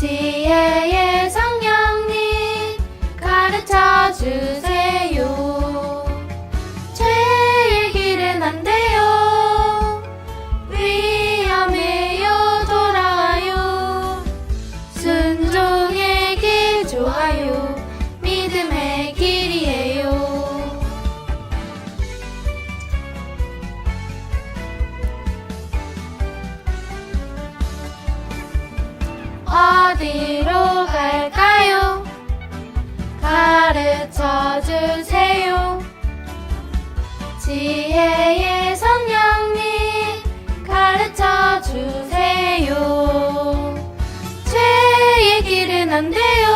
T A 안 돼요.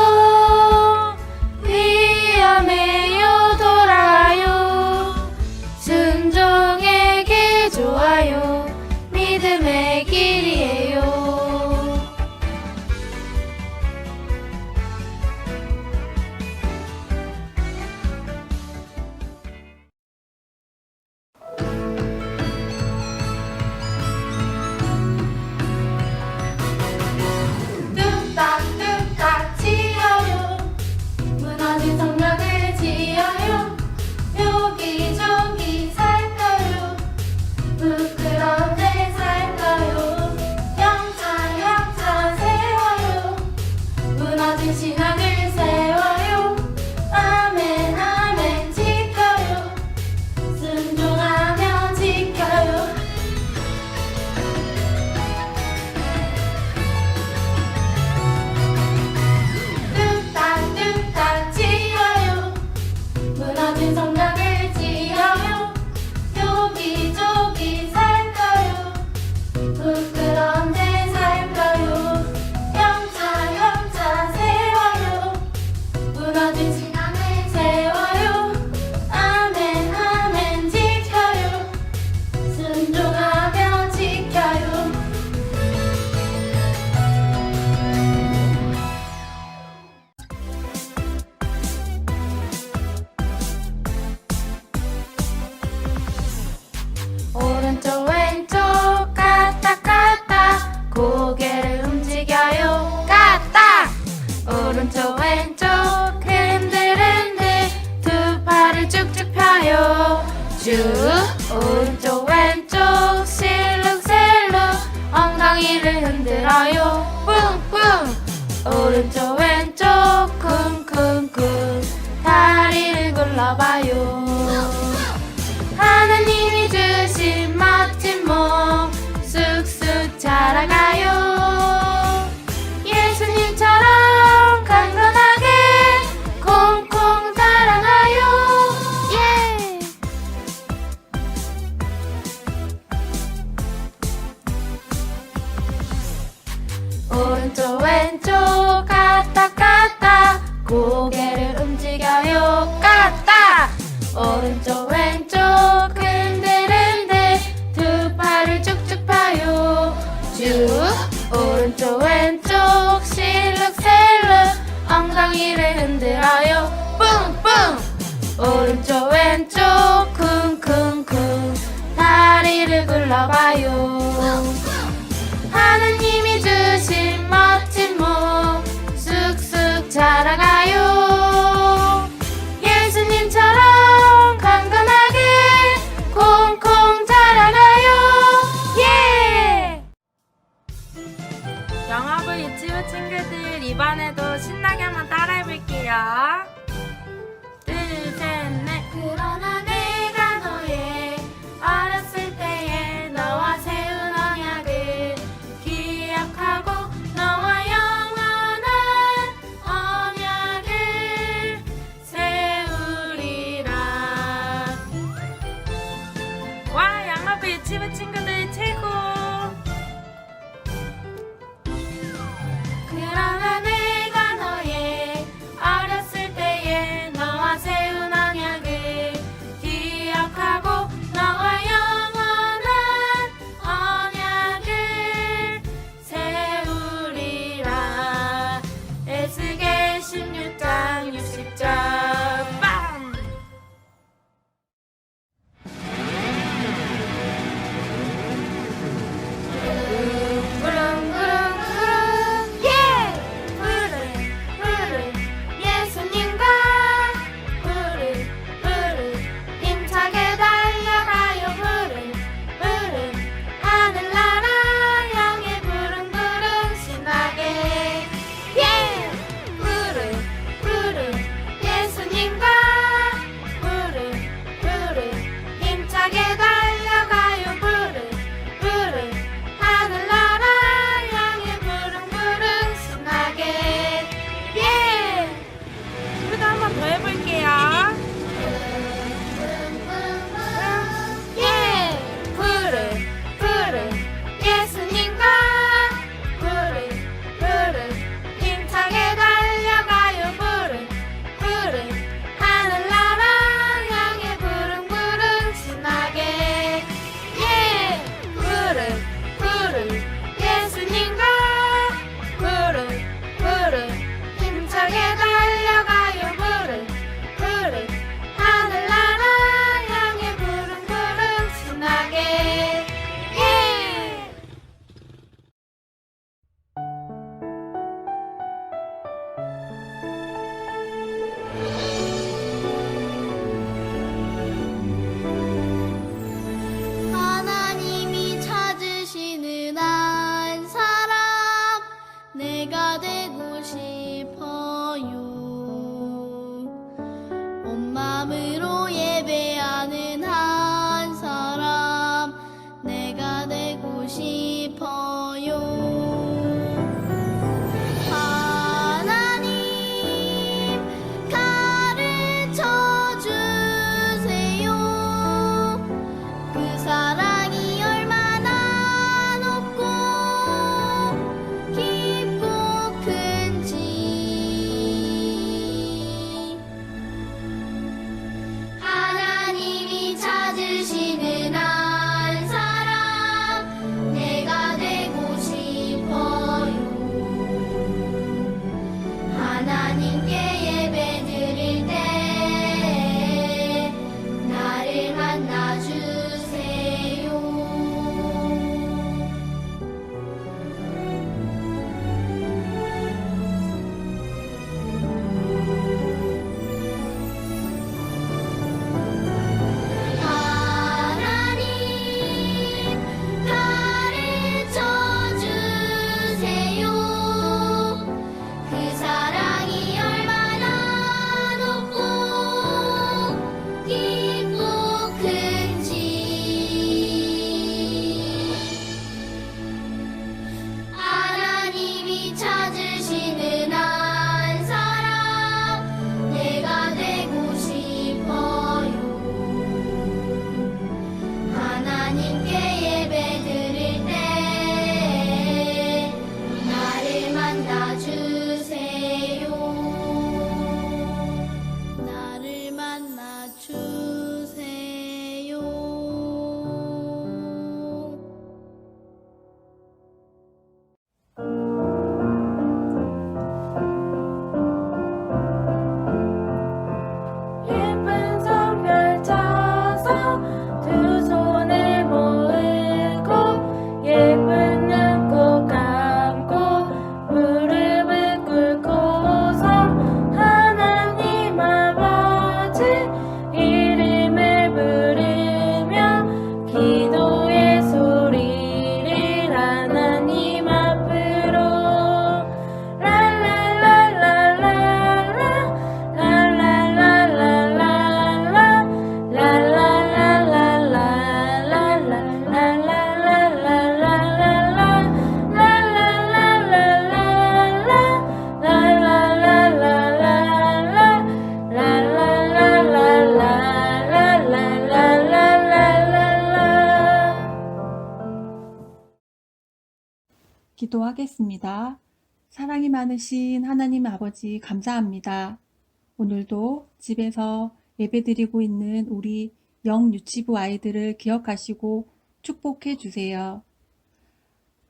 오른쪽 왼쪽 실룩실룩. 엉덩이를 흔들어요. 뿡뿡 오른쪽 왼쪽. 쿵쿵쿵. 다리를 굴러봐요. 오른쪽 왼쪽 실룩셀룩. 엉덩이를 흔들어요. 뿡뿡. 오른쪽 왼쪽. 쿵쿵쿵. 다리를 굴러봐요. Será? 기도하겠습니다. 사랑이 많으신 하나님 아버지 감사합니다. 오늘도 집에서 예배드리고 있는 우리 영 유치부 아이들을 기억하시고 축복해 주세요.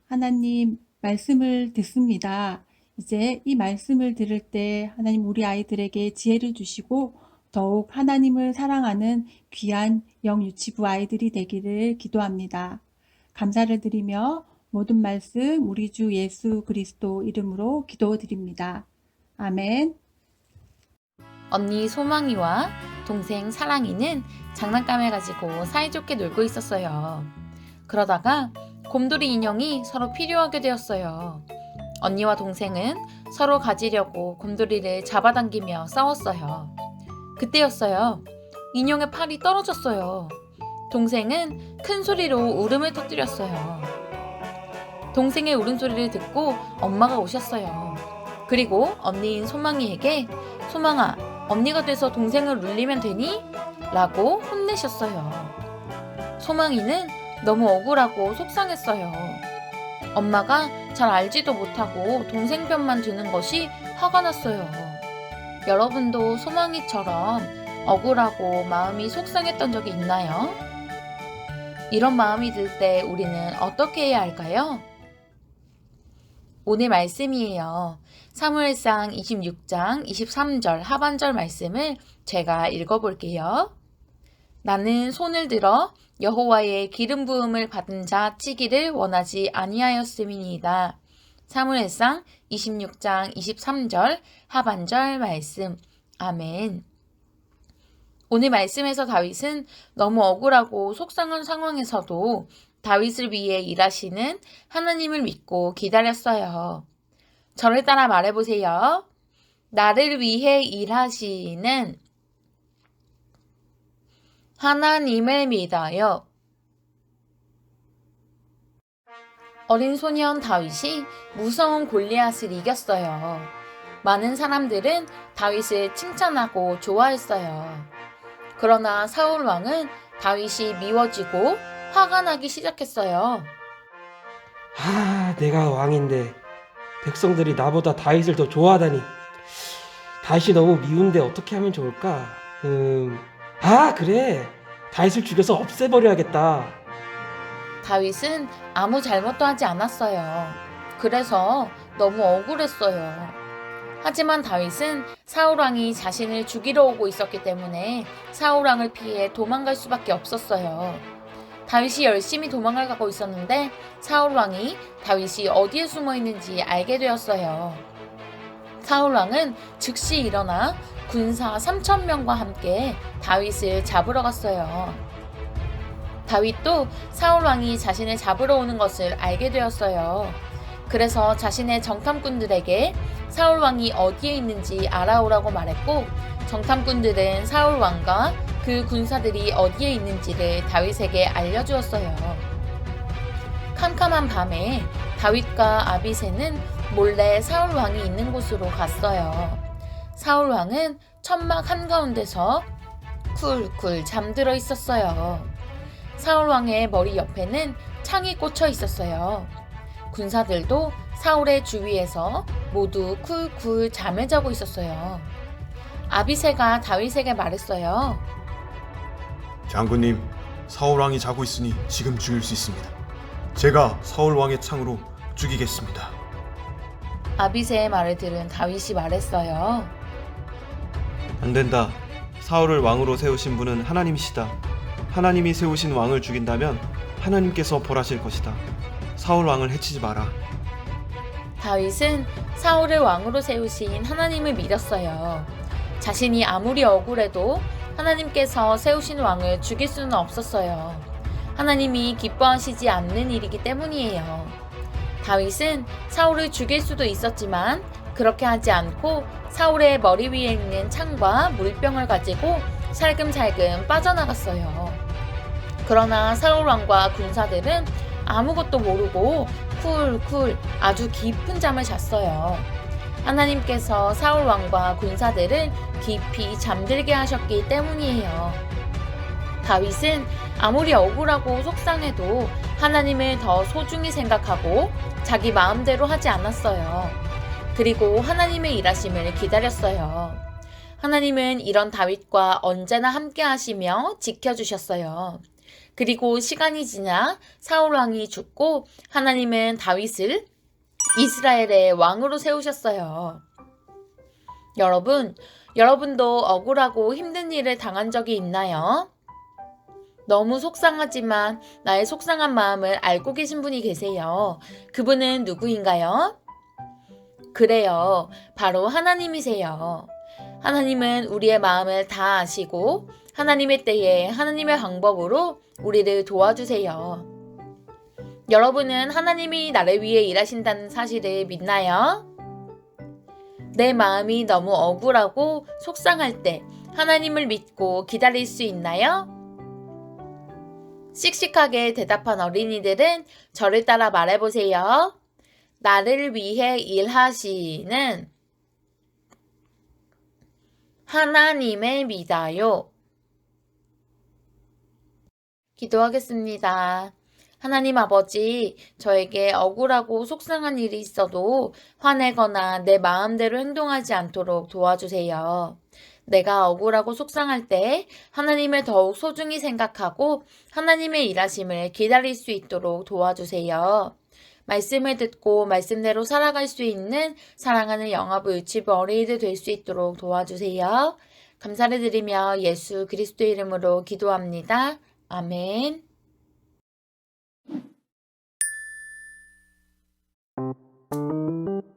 하나님 말씀을 듣습니다. 이제 이 말씀을 들을 때 하나님 우리 아이들에게 지혜를 주시고 더욱 하나님을 사랑하는 귀한 영 유치부 아이들이 되기를 기도합니다. 감사를 드리며 모든 말씀 우리 주 예수 그리스도 이름으로 기도드립니다. 아멘. 언니 소망이와 동생 사랑이는 장난감을 가지고 사이좋게 놀고 있었어요. 그러다가 곰돌이 인형이 서로 필요하게 되었어요. 언니와 동생은 서로 가지려고 곰돌이를 잡아당기며 싸웠어요. 그때였어요. 인형의 팔이 떨어졌어요. 동생은 큰 소리로 울음을 터뜨렸어요. 동생의 울음소리를 듣고 엄마가 오셨어요. 그리고 언니인 소망이에게 소망아, 언니가 돼서 동생을 울리면 되니? 라고 혼내셨어요. 소망이는 너무 억울하고 속상했어요. 엄마가 잘 알지도 못하고 동생 편만 드는 것이 화가 났어요. 여러분도 소망이처럼 억울하고 마음이 속상했던 적이 있나요? 이런 마음이 들 때 우리는 어떻게 해야 할까요? 오늘 말씀이에요. 사무엘상 26장 23절 하반절 말씀을 제가 읽어볼게요. 나는 손을 들어 여호와의 기름 부음을 받은 자 치기를 원하지 아니하였음이니이다. 사무엘상 26장 23절 하반절 말씀. 아멘. 오늘 말씀에서 다윗은 너무 억울하고 속상한 상황에서도 다윗을 위해 일하시는 하나님을 믿고 기다렸어요. 저를 따라 말해보세요. 나를 위해 일하시는 하나님을 믿어요. 어린 소년 다윗이 무서운 골리앗을 이겼어요. 많은 사람들은 다윗을 칭찬하고 좋아했어요. 그러나 사울 왕은 다윗이 미워지고 화가 나기 시작했어요. 아, 내가 왕인데 백성들이 나보다 다윗을 더 좋아하다니. 다윗이 너무 미운데 어떻게 하면 좋을까? 음, 아, 그래. 다윗을 죽여서 없애버려야겠다. 다윗은 아무 잘못도 하지 않았어요. 그래서 너무 억울했어요. 하지만 다윗은 사울왕이 자신을 죽이러 오고 있었기 때문에 사울왕을 피해 도망갈 수밖에 없었어요. 다윗이 열심히 도망을 가고 있었는데 사울 왕이 다윗이 어디에 숨어 있는지 알게 되었어요. 사울 왕은 즉시 일어나 군사 3천 명과 함께 다윗을 잡으러 갔어요. 다윗도 사울 왕이 자신을 잡으러 오는 것을 알게 되었어요. 그래서 자신의 정탐꾼들에게 사울 왕이 어디에 있는지 알아오라고 말했고 정탐꾼들은 사울 왕과 그 군사들이 어디에 있는지를 다윗에게 알려주었어요. 캄캄한 밤에 다윗과 아비새는 몰래 사울 왕이 있는 곳으로 갔어요. 사울 왕은 천막 한가운데서 쿨쿨 잠들어 있었어요. 사울 왕의 머리 옆에는 창이 꽂혀 있었어요. 군사들도 사울의 주위에서 모두 쿨쿨 잠을 자고 있었어요. 아비새가 다윗에게 말했어요. 장군님, 사울 왕이 자고 있으니 지금 죽일 수 있습니다. 제가 사울 왕의 창으로 죽이겠습니다. 아비새의 말을 들은 다윗이 말했어요. 안 된다. 사울을 왕으로 세우신 분은 하나님이시다. 하나님이 세우신 왕을 죽인다면 하나님께서 벌하실 것이다. 사울 왕을 해치지 마라. 다윗은 사울을 왕으로 세우신 하나님을 믿었어요. 자신이 아무리 억울해도 하나님께서 세우신 왕을 죽일 수는 없었어요. 하나님이 기뻐하시지 않는 일이기 때문이에요. 다윗은 사울을 죽일 수도 있었지만 그렇게 하지 않고 사울의 머리 위에 있는 창과 물병을 가지고 살금살금 빠져나갔어요. 그러나 사울 왕과 군사들은 아무것도 모르고 쿨쿨 아주 깊은 잠을 잤어요. 하나님께서 사울 왕과 군사들을 깊이 잠들게 하셨기 때문이에요. 다윗은 아무리 억울하고 속상해도 하나님을 더 소중히 생각하고 자기 마음대로 하지 않았어요. 그리고 하나님의 일하심을 기다렸어요. 하나님은 이런 다윗과 언제나 함께 하시며 지켜주셨어요. 그리고 시간이 지나 사울 왕이 죽고 하나님은 다윗을 이스라엘의 왕으로 세우셨어요. 여러분, 여러분도 억울하고 힘든 일을 당한 적이 있나요? 너무 속상하지만 나의 속상한 마음을 알고 계신 분이 계세요. 그분은 누구인가요? 그래요. 바로 하나님이세요. 하나님은 우리의 마음을 다 아시고 하나님의 때에 하나님의 방법으로 우리를 도와주세요. 여러분은 하나님이 나를 위해 일하신다는 사실을 믿나요? 내 마음이 너무 억울하고 속상할 때 하나님을 믿고 기다릴 수 있나요? 씩씩하게 대답한 어린이들은 저를 따라 말해보세요. 나를 위해 일하시는 하나님을 믿어요. 기도하겠습니다. 하나님 아버지, 저에게 억울하고 속상한 일이 있어도 화내거나 내 마음대로 행동하지 않도록 도와주세요. 내가 억울하고 속상할 때 하나님을 더욱 소중히 생각하고 하나님의 일하심을 기다릴 수 있도록 도와주세요. 말씀을 듣고 말씀대로 살아갈 수 있는 사랑하는 영화부 유치부 어린이들 될 수 있도록 도와주세요. 감사를 드리며 예수 그리스도 이름으로 기도합니다. 아멘. 사